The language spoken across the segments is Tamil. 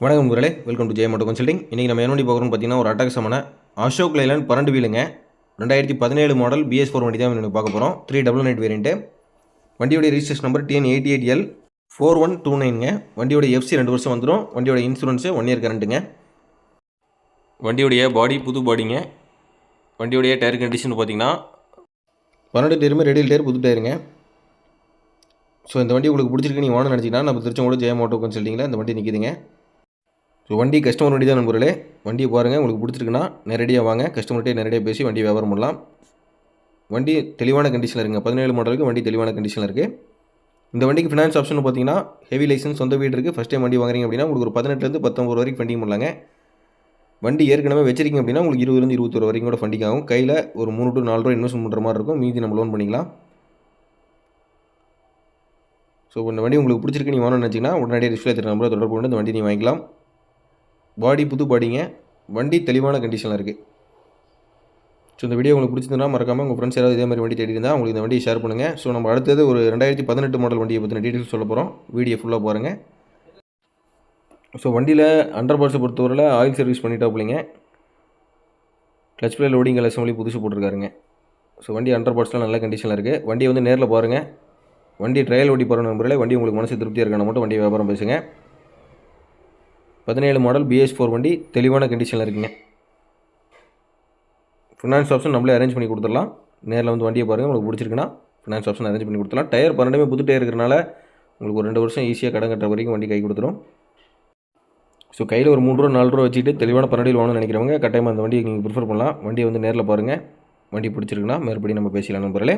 வணக்கம் முரளே welcome to Jaya moto consulting இன்றைக்கி நம்ம என்ன வண்டி பார்க்குறோம்னு பார்த்தீங்கன்னா ஒரு அட்டாக் சமன அசோக் லைலன் பன்னெண்டு வீலுங்க ரெண்டாயிரத்தி பதினேழு மாடல் பிஎஸ் ஃபோர் வண்டி தான் இன்னைக்கு பார்க்க போகிறோம் த்ரீ டபுள் நைட் வேரியண்ட்டு வண்டியோட registration number TN eighty eight L four one two நைனுங்க வண்டியோட எஃப்சி ரெண்டு வருஷம் வந்துடும் வண்டியோட இன்சூரன்ஸு ஒன் இயர் கரண்ட்டுங்க வண்டியோடைய பாடி புது பாடிங்க வண்டியோடைய டயர் கண்டிஷன் பார்த்தீங்கன்னா பன்னெண்டு டயருமே ரெடியில் டயர் புது டயருங்க ஸோ இந்த வண்டி உங்களுக்கு பிடிச்சிருக்கு நீங்கள் வாங்க நினச்சிங்கன்னா நம்ம திருச்செங்கோடு ஜெயம் ஆட்டோ கன்சல்ட்டிங்கில் இந்த வண்டி நிற்கிதுங்க ஸோ வண்டி கஸ்டமர் வண்டி தான் நண்பர்களே. வண்டியை பாருங்கள் உங்களுக்கு பிடிச்சிருக்குன்னா நேரடியாக வாங்க. கஸ்டமர்கிட்டே நேரடியாக பேசி வண்டி வியாபாரம் பண்ணலாம். வண்டி தெளிவான கண்டிஷனில் இருக்குங்க. பதினேழு மாடலுக்கு வண்டி தெளிவான கண்டிஷனில் இருக்குது இந்த வண்டிக்கு ஃபினான்ஸ் ஆப்ஷன் பார்த்தீங்கன்னா ஹெவி லைசன்ஸ் சொந்த வீடு இருக்குது ஃபஸ்ட் டைம் வண்டி வாங்குறீங்க அப்படின்னா உங்களுக்கு ஒரு பதினெட்டுலேருந்து பத்தொம்பது வரைக்கும் ஃபண்டிங் பண்ணலாங்க. வண்டி ஏற்கனவே வச்சிருக்கீங்க அப்படின்னா உங்களுக்கு இருபதுலேருந்து இருபத்தொரு வரைக்கும் கூட ஃபண்டிங் ஆகும். கையில் ஒரு மூணு டு நாலு ரூபா இன்வெஸ்ட் பண்ணுற மாதிரி இருக்கும். மீதி நம்ம லோன் பண்ணிக்கலாம். ஸோ இந்த வண்டி உங்களுக்கு பிடிச்சிருக்கு நீ வாங்கணும்னு நினச்சிங்கன்னா உடனடியாக டிஸ்பிளே தர நம்பரை தொடர்பு கொண்டு இந்த வண்டி நீ வாங்கிக்கலாம். பாடி புது பாடிங்க. வண்டி தெளிவான கண்டிஷனில் இருக்குது ஸோ இந்த வீடியோ உங்களுக்கு பிடிச்சிருந்தா மறக்காமல் உங்கள் ஃப்ரெண்ட்ஸ் யாராவது இதே மாதிரி வண்டி தேடி இருந்தால் உங்களுக்கு இந்த வண்டியை ஷேர் பண்ணுங்கள் ஸோ நம்ம அடுத்தது ஒரு ரெண்டாயிரத்தி பதினெட்டு மாடல் வண்டியை பற்றின டீட்டெயில்ஸ் சொல்ல போகிறோம் வீடியோ ஃபுல்லாக பாருங்கள் ஸோ வண்டியில் அண்டர் பார்ட்ஸை பொறுத்தவரையில் ஆயில் சர்வீஸ் பண்ணிட்டா பிள்ளைங்க கிளச் பிளே லோடிங் அசம்பிளி புதுசு போட்டிருக்காருங்க. ஸோ வண்டி அண்டர் பார்ட்ஸ்லாம் நல்ல கண்டிஷனில் இருக்குது வண்டியை வந்து நேரில் பாருங்கள் வண்டி ட்ரையல் ஓட்டி போகிற நம்பரில் வண்டி உங்களுக்கு மனசு திருப்தியாக இருக்கணும் மட்டும் வண்டி வியாபாரம் பேசுங்க. பதினேழு மாடல் பிஎஸ் ஃபோர் வண்டி தெளிவான கண்டிஷனில் இருக்குங்க. ஃபினான்ஸ் ஆப்ஷன் நம்மளே அரேஞ்ச் பண்ணி கொடுத்துடலாம். நேரில் வந்து வண்டியை பாருங்கள் உங்களுக்கு பிடிச்சிருக்குன்னா ஃபினான்ஸ் ஆப்ஷன் அரேஞ்ச் பண்ணி கொடுத்துடலாம். டயர் பன்னெண்டுமே புது டயர் இருக்கிறனால உங்களுக்கு ஒரு ரெண்டு வருஷம் ஈஸியாக கடன் கட்டுற வரைக்கும் வண்டி கை கொடுத்துரும். ஸோ கையில் ஒரு மூணு ரூபா நாலு ரூபா வச்சுட்டு தெளிவான பன்னெண்டில் வாங்கணும்னு நினைக்கிறவங்க கட்டாயமாக அந்த வண்டியை நீங்கள் ப்ரிஃபர் பண்ணலாம். வண்டியை வந்து நேரில் பாருங்கள் வண்டி பிடிச்சிருக்குன்னா மறுபடியும் நம்ம பேசலாம் நண்பர்களே.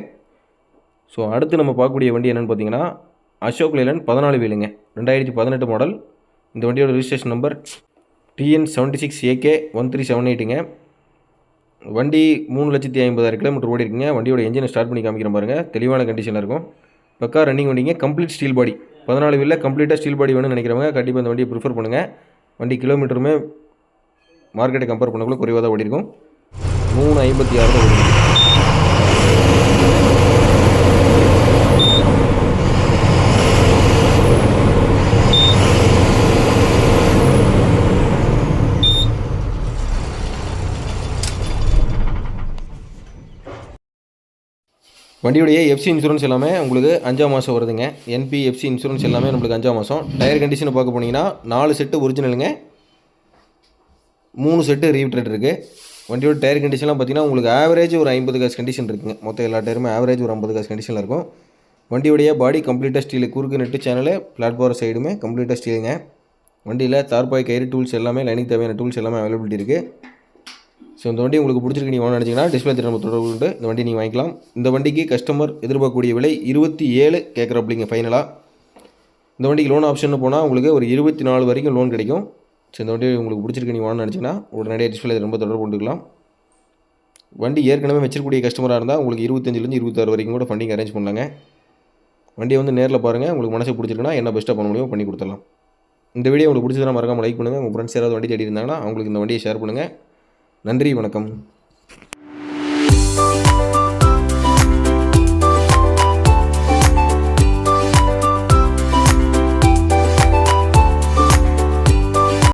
ஸோ அடுத்து நம்ம பார்க்கக்கூடிய வண்டி என்னென்னு பார்த்தீங்கன்னா அசோக் லேலன் பதினாலு வீலுங்க. ரெண்டாயிரத்தி பதினெட்டு மாடல் இந்த வண்டியோட registration number TN seventy six AK one three seven எயிட்டுங்க வண்டி மூணு லட்சத்தி ஐம்பதாயிரம் கிலோமீட்டர் ஓடி இருக்குங்க வண்டியோட என்ஜினை ஸ்டார்ட் பண்ணி காமிக்கிறேன் பாருங்கள் தெளிவான கண்டிஷனில் இருக்கும். பக்கா ரன்னிங் வண்டிங்க. கம்ப்ளீட் ஸ்டீல் பாடி பதினாலு வீலில் கம்ப்ளீட்டாக ஸ்டீல் பாடி வேணும்னு நினைக்கிறவங்க கண்டிப்பாக இந்த வண்டியை ப்ரிஃபர் பண்ணுங்கள் வண்டி கிலோமீட்டருமே மார்க்கெட்டை கம்பேர் பண்ணக்குள்ள குறைவாக தான் ஓடி இருக்கும் மூணு ஐம்பத்தி ஆறு தான் ஓடிருக்கும். வண்டியுடைய எஃப்சி இன்சூரன்ஸ் எல்லாமே உங்களுக்கு அஞ்சாம் மாதம் வருதுங்க. என்பி எஃப்சி இன்சூரன்ஸ் எல்லாமே நம்மளுக்கு அஞ்சாம் மாதம் டயர் கண்டிஷனை பார்க்க போனீங்கன்னா நாலு செட்டு ஒரிஜினலுங்க மூணு செட்டு ரீவிட்ரேட் இருக்குது வண்டியோட டயர் கண்டிஷன்லாம் பார்த்தீங்கன்னா உங்களுக்கு ஆவரேஜ் ஒரு ஐம்பது காசு கண்டிஷன் இருக்குங்க. மொத்தம் எல்லா டயருமே ஆவரேஜ் ஒரு ஐம்பது காசு கண்டிஷனில் இருக்கும். வண்டியுடைய பாடி கம்ப்ளீட்டாக ஸ்டீலு குறுக்கு நெட்டு சேனலு பிளாட்ஃபார் சைடுமே கம்ப்ளீட்டாக ஸ்டீலுங்க வண்டியில் தார்பாய் கயிறு டூல்ஸ் எல்லாமே லைனிங் தேவையான டூல்ஸ் எல்லாமே அவைலபிலிட்டி இருக்குது ஸோ இந்த வண்டி உங்களுக்கு பிடிச்சிருக்கு நீங்கள் நினச்சிங்கன்னா டிஸ்பிளே திறன் தொடர்பு கொண்டு இந்த வண்டி நீங்கள் வாங்கிக்கலாம். இந்த வண்டிக்கு கஸ்டமர் எதிர்பார்க்கக்கூடிய விலை இருபத்தி ஏழு கேட்குறப்பிங்க ஃபைனலாக இந்த வண்டிக்கு லோன் ஆப்ஷன் போனால் உங்களுக்கு ஒரு இருபத்தி நாலு வரைக்கும் லோன் கிடைக்கும். ஸோ இந்த வண்டி உங்களுக்கு பிடிச்சிருக்கு நீங்கள் வாங்க நினச்சிங்கன்னா உடனடியாக டிஸ்பிளே ரொம்ப தொடர்பு கொண்டுக்கலாம். வண்டி ஏற்கனவே வச்சிருக்கக்கூடிய கஸ்டமராக இருந்தால் உங்களுக்கு இருபத்தஞ்சிலேருந்து இருபத்தாறு வரைக்கும் கூட ஃபண்டிங் அரேஞ்ச் பண்ணலாங்க. வண்டியை வந்து நேரில் பாருங்கள் உங்களுக்கு மனசு பிடிச்சிருக்குன்னா என்ன பெஸ்ட்டாக பண்ண முடியுமோ பண்ணி கொடுத்துடலாம். இந்த வீடியோ உங்களுக்கு பிடிச்சதுனா மறக்காமல் லைக் பண்ணுங்கள் உங்கள் ஃப்ரெண்ட்ஸ் யாராவது வண்டி தேடி இருந்தாங்கன்னா அவங்களுக்கு இந்த வண்டியை ஷேர் பண்ணுங்கள் நன்றி வணக்கம்.